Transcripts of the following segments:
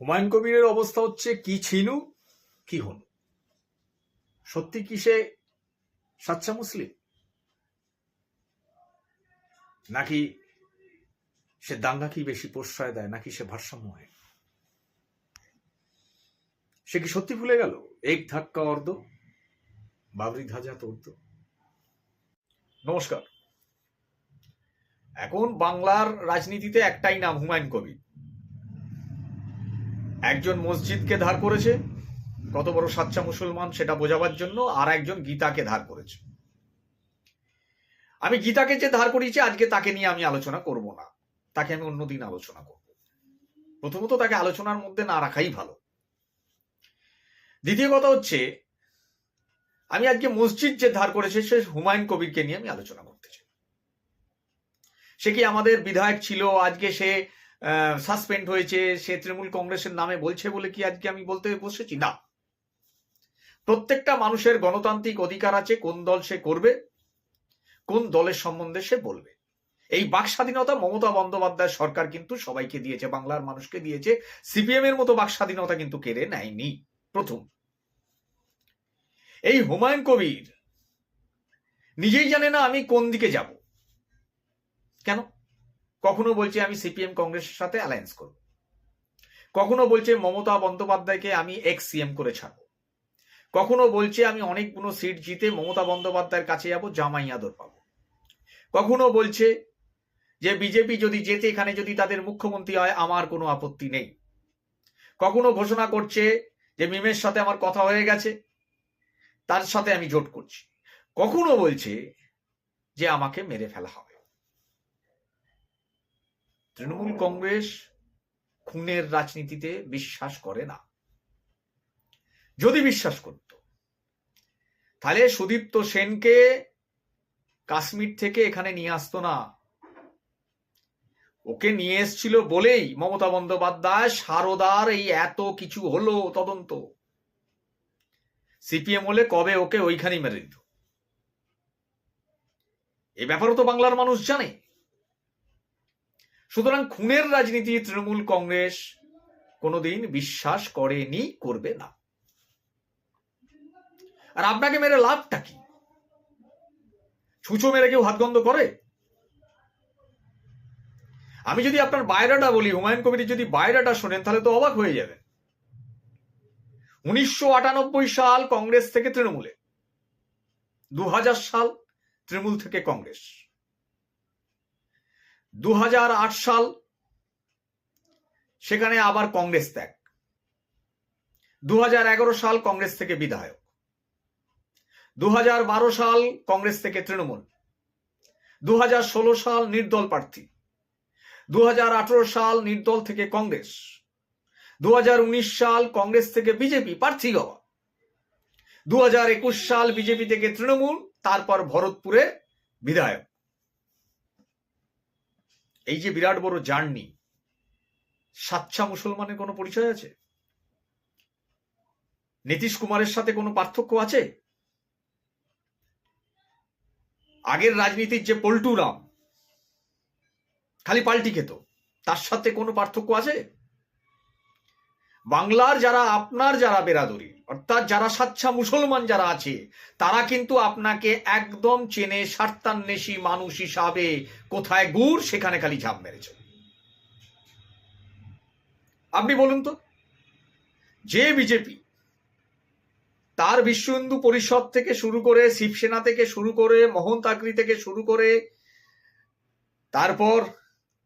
হুমায়ুন কবিরের অবস্থা হচ্ছে কি ছিনু, কি হন? সত্যি কি সে সাচ্চা মুসলিম? নাকি সে দাঙ্গা কি বেশি প্রশ্রয় দেয়, নাকি সে ভারসাম্য হয় সে কি সত্যি ভুলে গেল? এক ধাক্কা অর্ধ, বাবরি ধাজা তর্দ নমস্কার। এখন বাংলার রাজনীতিতে একটাই নাম হুমায়ুন কবির। একজন মসজিদকে ধার করেছে, কত বড় সাচ্চা মুসলমান সেটা বোঝাবার জন্য, আর একজন গীতাকে ধার করেছে। আমি গীতাকে যে ধার করিয়েছি, আজকে তাকে নিয়ে আমি আলোচনা করব না। তাকে আমি অন্যদিন আলোচনা করব। প্রথমত তাকে আলোচনার মধ্যে না রাখাই ভালো। দ্বিতীয় কথা হচ্ছে, আমি আজকে মসজিদ যে ধার করেছে, সে হুমায়ুন কবিরকে নিয়ে আমি আলোচনা করতে চাই। সে কি আমাদের বিধায়ক ছিল? আজকে সে সাসপেন্ড হয়েছে, সে তৃণমূল কংগ্রেসের নামে বলছে বলে কি আজকে আমি বলতে বসেছি? না। প্রত্যেকটা মানুষের গণতান্ত্রিক অধিকার আছে, কোন দল সে করবে, কোন দলের সম্বন্ধে সে বলবে। এই বাক স্বাধীনতা মমতা বন্দ্যোপাধ্যায় সরকার কিন্তু সবাইকে দিয়েছে, বাংলার মানুষকে দিয়েছে। সিপিএম এর মতো বাক স্বাধীনতা কিন্তু কেড়ে নেয়নি, প্রথম। এই হুমায়ুন কবির নিজেই জানে না আমি কোন দিকে যাব। কেন? কখনো বলছে আমি সিপিএম কংগ্রেসের সাথে অ্যালায়েন্স করব। কখনো বলছে মমতা বন্দ্যোপাধ্যায়কে আমি এক্স সিএম করে ছাড়ব। কখনো বলছে আমি অনেকগুলো সিট জিতে মমতা বন্দ্যোপাধ্যায়ের কাছে যাব, জামাই আদর পাবো। কখনো বলছে যে বিজেপি যদি যেতে এখানে যদি তাদের মুখ্যমন্ত্রী হয়, আমার কোনো আপত্তি নেই। কখনো ঘোষণা করছে যে মিমের সাথে আমার কথা হয়ে গেছে, তার সাথে আমি জোট করছি। কখনো বলছে যে আমাকে মেরে ফেলা হবে। তৃণমূল কংগ্রেস খুনের রাজনীতিতে বিশ্বাস করে না। যদি বিশ্বাস করত। তাহলে সুদীপ্ত সেনকে কাশ্মীর থেকে এখানে নিয়ে আসতো না। ওকে নিয়ে এসছিল বলেই মমতা বন্দ্যোপাধ্যায় সারদার এই এত কিছু হলো তদন্ত। সিপিএম হলে কবে ওকে ওইখানেই মেরে দিত? এ ব্যাপারও তো বাংলার মানুষ জানে। সুতরাং খুনের রাজনীতি তৃণমূল কংগ্রেস কোনোদিন বিশ্বাস করেনি, করবে না। আর আপনাকে মেরে লাভটা কি? ছুঁচো মেরে কেউ হাতগন্ধ করে? আমি যদি আপনার বায়রাটা বলি, হুমায়ুন কবির যদি বায়রাটা শোনেন, তাহলে তো অবাক হয়ে যাবেন। উনিশশো আটানব্বই সাল কংগ্রেস থেকে তৃণমূলে, দু হাজার সাল তৃণমূল থেকে কংগ্রেস। দু হাজার আট সাল সেখানে আবার কংগ্রেস ত্যাগ। দু হাজার এগারো সাল কংগ্রেস থেকে বিধায়ক। দু হাজার বারো সাল কংগ্রেস থেকে তৃণমূল। দু হাজার ষোলো সাল নির্দল প্রার্থী। দু হাজার আঠারো সাল নির্দল থেকে কংগ্রেস। দু হাজার উনিশ সাল কংগ্রেস থেকে বিজেপি প্রার্থী হওয়া। দু হাজার একুশ সাল বিজেপি থেকে তৃণমূল, তারপর ভরতপুরে বিধায়ক। এই যে বিরাট বড় জার্নি, সাচ্চা মুসলমানের কোনো পরিচয় আছে? নীতিশ কুমারের সাথে কোনো পার্থক্য আছে? আগের রাজনীতির যে পল্টু রাম খালি পাল্টি খেত, তার সাথে কোনো পার্থক্য আছে? বাংলার যারা আপনার যারা বেরাদরি, অর্থাৎ যারা সাচ্চা মুসলমান যারা আছে, তারা কিন্তু আপনাকে একদম চেনে স্বার্থান্বেষী মানুষ হিসাবে কোথায় গুড়, সেখানে খালি ঝাঁপ মেরেছে। আপনি বলুন তো, যে বিজেপি তার বিশ্ব হিন্দু পরিষদ থেকে শুরু করে, শিবসেনা থেকে শুরু করে মোহন তাকরি থেকে শুরু করে, তারপর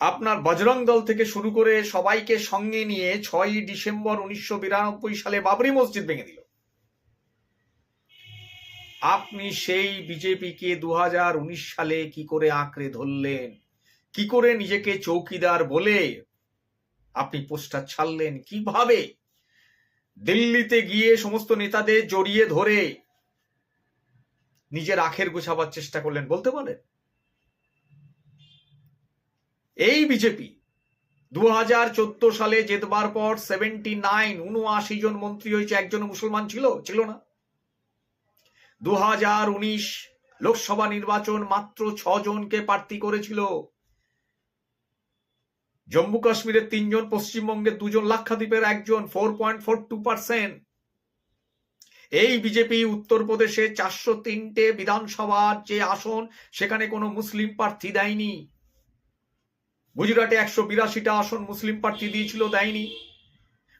আপনার বজরং দল থেকে শুরু করে সবাইকে সঙ্গে নিয়ে ছয়ই ডিসেম্বর উনিশশো বিরানব্বই সালে বাবরি মসজিদ ভেঙে দিল। আপনি সেই বিজেপিকে দুই হাজার উনিশ সালে কি করে আঁকড়ে ধরলেন? কি করে নিজেকে চৌকিদার বলে আপনি পোস্টার ছাড়লেন? কীভাবে? দিল্লিতে গিয়ে সমস্ত নেতাদের জড়িয়ে ধরে নিজের আখের গোছাবার চেষ্টা করলেন, বলতে পারেন? এই বিজেপি দু হাজার চোদ্দ সালে জেতবার পর সেভেন্টি নাইন উনআশি জন মন্ত্রী হয়েছে, একজন মুসলমান ছিল ছিল না। দু হাজার উনিশ লোকসভা নির্বাচন মাত্র ছজনকে প্রার্থী করেছিল। জম্মু কাশ্মীরের তিনজন পশ্চিমবঙ্গের দুজন, লাক্ষাদ্বীপের একজন four point four two percent এই বিজেপি উত্তরপ্রদেশে চারশো তিনটে বিধানসভার যে আসন, সেখানে কোনো মুসলিম প্রার্থী দেয়নি। গুজরাটে একশো বিরাশিটা আসন মুসলিম প্রার্থী দিয়েছিল, দেয়নি।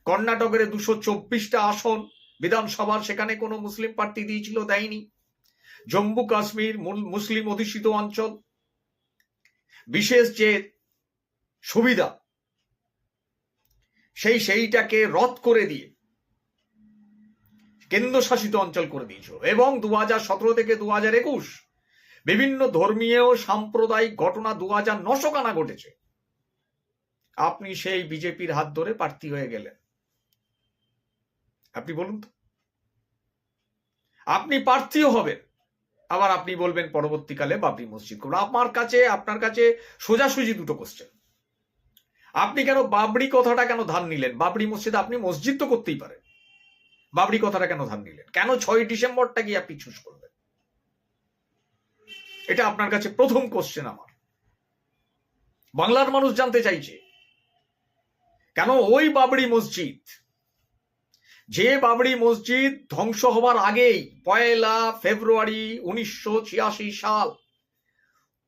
কর্ণাটকের দুশো চব্বিশটা আসন বিধানসভার সেখানে কোনো মুসলিম প্রার্থী দিয়েছিল, দেয়নি। জম্মু কাশ্মীর মুসলিম অধ্যুষিত অঞ্চল। বিশেষ যে সুবিধা, সেই সেইটাকে রদ করে দিয়ে কেন্দ্রশাসিত অঞ্চল করে দিয়েছিল। এবং দু সতেরো থেকে দু হাজার একুশ বিভিন্ন ধর্মীয়, সাম্প্রদায়িক ঘটনা দু হাজার নশো কানা ঘটেছে। আপনি সেই বিজেপির হাত ধরে প্রার্থী হয়ে গেলেন। আপনি বলুন তো। আপনি প্রার্থীও হবেন। আবার আপনি বলবেন পরবর্তীকালে বাবরি মসজিদ করবেন। আমার কাছে, আপনার কাছে সোজাসুজি দুটো কোশ্চেন আপনি কেন বাবরি কথাটা কেন ধান নিলেন? বাবরি মসজিদ আপনি মসজিদ তো করতেই পারেন। বাবরি কথাটা কেন ধান নিলেন? কেন ছয় ডিসেম্বরটা কি আপনি চুজ করবেন এটা আপনার কাছে প্রথম কোশ্চেন আমার। বাংলার মানুষ জানতে চাইছে কেন ওই বাবরি মসজিদ? যে বাবরি মসজিদ ধ্বংস হবার আগেই, পয়লা ফেব্রুয়ারি উনিশশো ছিয়াশি সাল,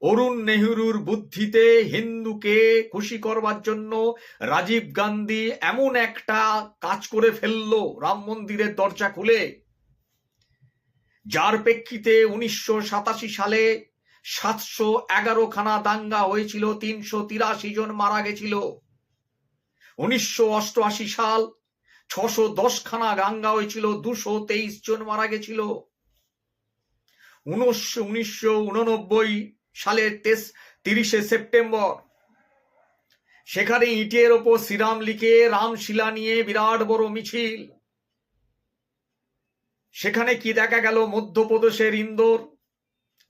অরুণ নেহরুর বুদ্ধিতে হিন্দুকে খুশি করবার জন্য রাজীব গান্ধী এমন একটা কাজ করে ফেলল রাম মন্দিরের দরজা খুলে, যার প্রেক্ষিতে উনিশশো সাতাশি সালে সাতশো এগারো খানা দাঙ্গা হয়েছিল, তিনশো তিরাশি জন মারা গেছিল। উনিশশো অষ্টআশি সাল ছশো দশ খানা দাঙ্গা হয়েছিল, দুশো তেইশ জন মারা গেছিল। উনিশশো উনিশশো উননব্বই সালের তেস তিরিশে সেপ্টেম্বর। সেখানে ইটের ওপর শ্রীরাম লিখে রামশিলা নিয়ে বিরাট বড় মিছিল। সেখানে কি দেখা গেল? মধ্যপ্রদেশের ইন্দোর,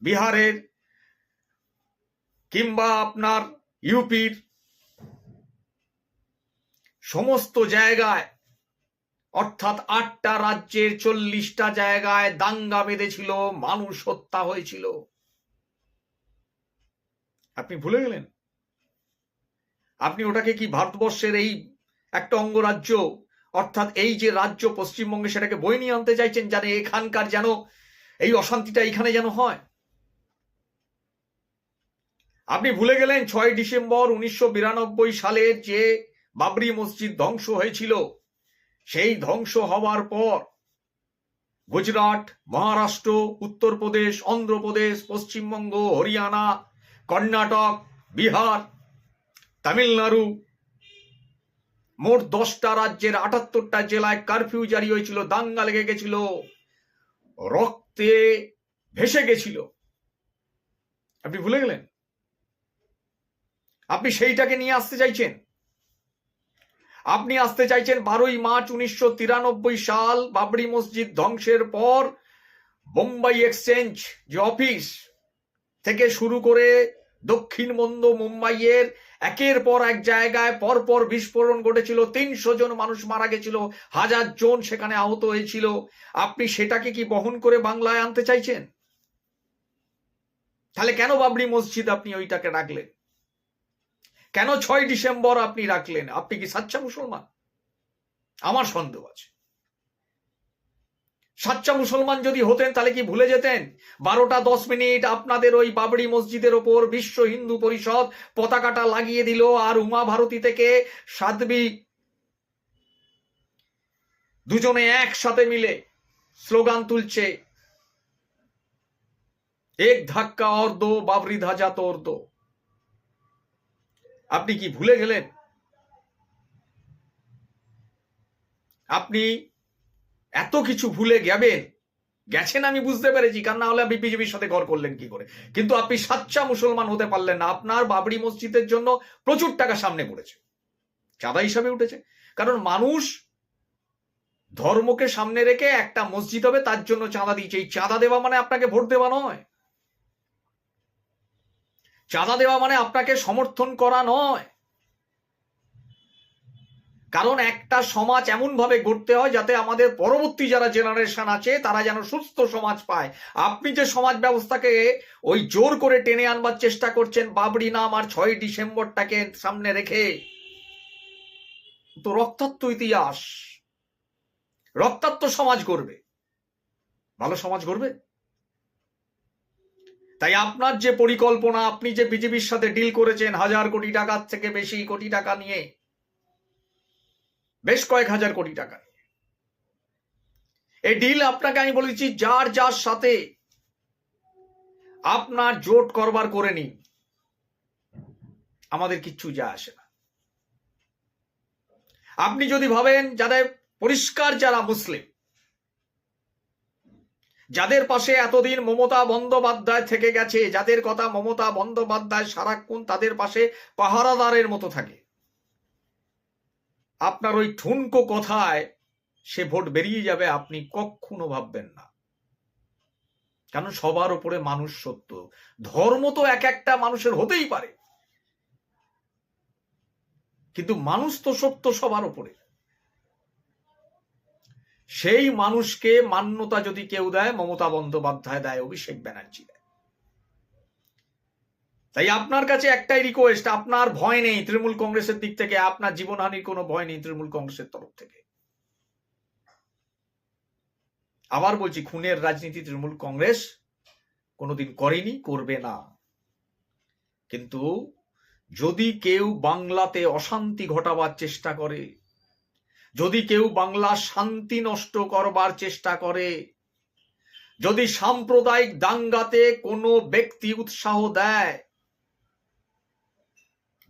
বিহারের কিংবা আপনার ইউপির সমস্ত জায়গায়, অর্থাৎ আটটা রাজ্যের চল্লিশটা জায়গায় দাঙ্গা বেঁধেছিল, মানুষ হত্যা হয়েছিল। আপনি ভুলে গেলেন? আপনি ওটাকে কি ভারতবর্ষের এই একটা অঙ্গরাজ্য, অর্থাৎ এই যে রাজ্য পশ্চিমবঙ্গে সেটাকে বই নিয়ে আনতে চাইছেন জানে এখানকার যেন এই অশান্তিটা এখানে যেন হয়? আপনি ভুলে গেলেন, ছয় ডিসেম্বর উনিশশো বিরানব্বই সালের যে বাবরি মসজিদ ধ্বংস হয়েছিল। সেই ধ্বংস হওয়ার পর গুজরাট, মহারাষ্ট্র, উত্তরপ্রদেশ, অন্ধ্রপ্রদেশ, পশ্চিমবঙ্গ, হরিয়ানা, কর্ণাটক, বিহার, তামিলনাড়ু মোট দশটা রাজ্যের আটাত্তরটা জেলায় কারফিউ জারি হয়েছিল, দাঙ্গা লেগে গেছিল, রক্তে ভেসে গেছিল। আপনি ভুলে গেলেন? আপনি সেইটাকে নিয়ে আসতে চাইছেন? আপনি আসতে চাইছেন বারোই মার্চ উনিশশো তিরানব্বই সাল বাবরি মসজিদ ধ্বংসের পর বোম্বাই এক্সচেঞ্জ, যে অফিস থেকে শুরু করে দক্ষিণবঙ্গ মুম্বাইয়ের একের পর এক জায়গায় পরপর বিস্ফোরণ ঘটেছিল, তিনশো জন মানুষ মারা গেছিল, হাজার জন সেখানে আহত হয়েছিল। আপনি সেটাকে কি বহন করে বাংলায় আনতে চাইছেন? তাহলে কেন বাবরি মসজিদ আপনি ওইটাকে রাখলেন? কেন ছয় ডিসেম্বর আপনি রাখলেন? আপনি কি সাচ্চা মুসলমান? আমার সন্দেহ আছে। সাচ্চা মুসলমান যদি হতেন, তাহলে কি ভুলে যেতেন? বারোটা দশ মিনিট আপনাদের ওই বাবরি মসজিদের ওপর বিশ্ব হিন্দু পরিষদ পতাকাটা লাগিয়ে দিল আর উমা ভারতী থেকে সাধ্বী দুজনে একসাথে মিলে স্লোগান তুলছে, এক ধাক্কা অর্ধ, বাবরি ধাজা তোর দো। আপনি কি ভুলে গেলেন? আপনি এত কিছু ভুলে গেবেন? গেছেন আমি বুঝতে পেরেছি, কারণ না হলে আপনি বিজেপির সাথে ঘর করলেন কি করে? কিন্তু আপনি সাচ্চা মুসলমান হতে পারলেন না, আপনার বাবরি মসজিদের জন্য প্রচুর টাকা সামনে পড়েছে। চাঁদা হিসাবে উঠেছে। কারণ মানুষ ধর্মকে সামনে রেখে একটা মসজিদ হবে, তার জন্য চাঁদা দিয়েছে। এই চাঁদা দেওয়া মানে আপনাকে ভোট দেওয়া নয়। চাঁদা দেওয়া মানে আপনাকে সমর্থন করা নয়। কারণ একটা সমাজ এমন ভাবে গড়তে হয় যাতে আমাদের পরবর্তী যারা জেনারেশন আছে, তারা যেন সুস্থ সমাজ পায়। আপনি যে সমাজ ব্যবস্থাকে ওই জোর করে টেনে আনবার চেষ্টা করছেন, বাবরি নাম আর ছয় ডিসেম্বরটাকে সামনে রেখে, তো রক্তাক্ত ইতিহাস, রক্তাক্ত সমাজ গড়বে। ভালো সমাজ গড়বে? তাই আপনার যে পরিকল্পনা, আপনি যে বিজেপির সাথে ডিল করেছেন হাজার কোটি টাকার থেকে বেশি কোটি টাকা নিয়ে, বেশ কয়েক হাজার কোটি টাকা এই ডিল আপনাকে আমি বলেছি, যার যার সাথে আপনার জোট করবার করে নিন, আমাদের কিচ্ছু যা আসে না। আপনি যদি ভাবেন, যাদের পরিষ্কার যারা মুসলিম যাদের পাশে এতদিন মমতা বন্দ্যোপাধ্যায় থেকে গেছে, যাদের কথা মমতা বন্দ্যোপাধ্যায় সারাক্ষণ তাদের পাশে পাহারাদারের মতো থাকে। আপনার ওই ঠুনকো কথায় সে ভোট বেরিয়ে যাবে আপনি কখনো ভাববেন না। কারণ সবার উপরে মানুষ সত্য। ধর্ম তো এক একটা মানুষের হতেই পারে। কিন্তু মানুষ তো সত্য সবার উপরে। সেই মানুষকে মান্যতা যদি কেউ দেয়, মমতা বন্দ্যোপাধ্যায় দেয়, অভিষেক ব্যানার্জি দেয়। তাই আপনার কাছে একটাই রিকোয়েস্ট আপনার ভয় নেই তৃণমূল কংগ্রেসের দিক থেকে, আপনার জীবনহানির কোনো ভয় নেই তৃণমূল কংগ্রেসের তরফ থেকে। আবার বলছি, খুনের রাজনীতি তৃণমূল কংগ্রেস কোনোদিন করেনি, করবে না। কিন্তু যদি কেউ বাংলাতে অশান্তি ঘটাবার চেষ্টা করে যদি কেউ বাংলা শান্তি নষ্ট করবার চেষ্টা করে, যদি সাম্প্রদায়িক দাঙ্গাতে কোনো ব্যক্তি উৎসাহ দেয়,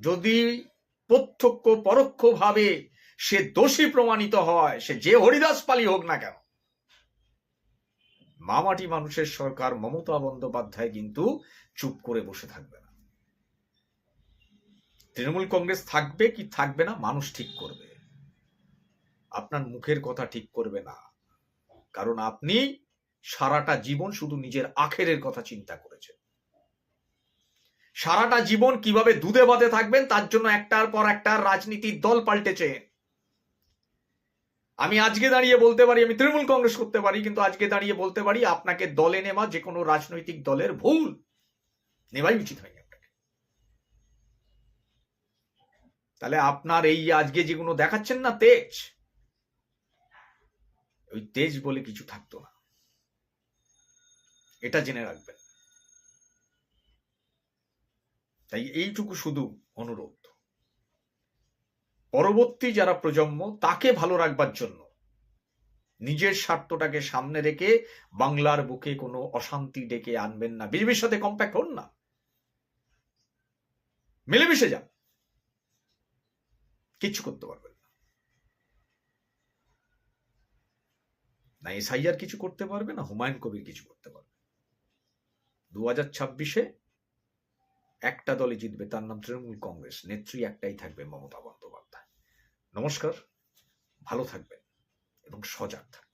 যদি প্রত্যক্ষ পরোক্ষভাবে সে দোষী প্রমাণিত হয়, সে যে হরিদাস পালি হোক না কেন, মামাটি মানুষের সরকার মমতা বন্দ্যোপাধ্যায় কিন্তু চুপ করে বসে থাকবে না। তৃণমূল কংগ্রেস থাকবে কি থাকবে না, মানুষ ঠিক করবে। আপনার মুখের কথা ঠিক করবে না। কারণ আপনি সারাটা জীবন শুধু নিজের আখেরের কথা চিন্তা করেছেন। সারাটা জীবন কীভাবে দুধে বাদে থাকবেন, তার জন্য একটার পর একটা রাজনীতির দল পাল্টেছে। আমি আজকে দাঁড়িয়ে বলতে পারি, আমি তৃণমূল কংগ্রেস করতে পারি, কিন্তু আজকে দাঁড়িয়ে বলতে পারি, আপনাকে দলে নেওয়া যে কোনো রাজনৈতিক দলের ভুল নেওয়াই উচিত হয়নি আপনাকে। তাহলে আপনার এই আজকে যেগুলো দেখাচ্ছেন না, তেজ? ওই তেজ বলে কিছু থাকতো না। এটা জেনে রাখবেন। তাই এইটুকু শুধু অনুরোধ। পরবর্তী যারা প্রজন্ম, তাকে ভালো রাখবার জন্য নিজের স্বার্থটাকে সামনে রেখে বাংলার বুকে কোনো অশান্তি ডেকে আনবেন না। বিজেপির সাথে কম্প্যাক্ট হন না। মিলেমিশে যান। কিচ্ছু করতে পারবেন না এসআইআর কিছু করতে পারবে না, হুমায়ুন কবির কিছু করতে পারবে দু হাজার ছাব্বিশে একটা দলে জিতবে, তার নাম তৃণমূল কংগ্রেস, নেত্রী একটাই থাকবে মমতা বন্দ্যোপাধ্যায়। নমস্কার, ভালো থাকবেন এবং সজাগ থাকবেন।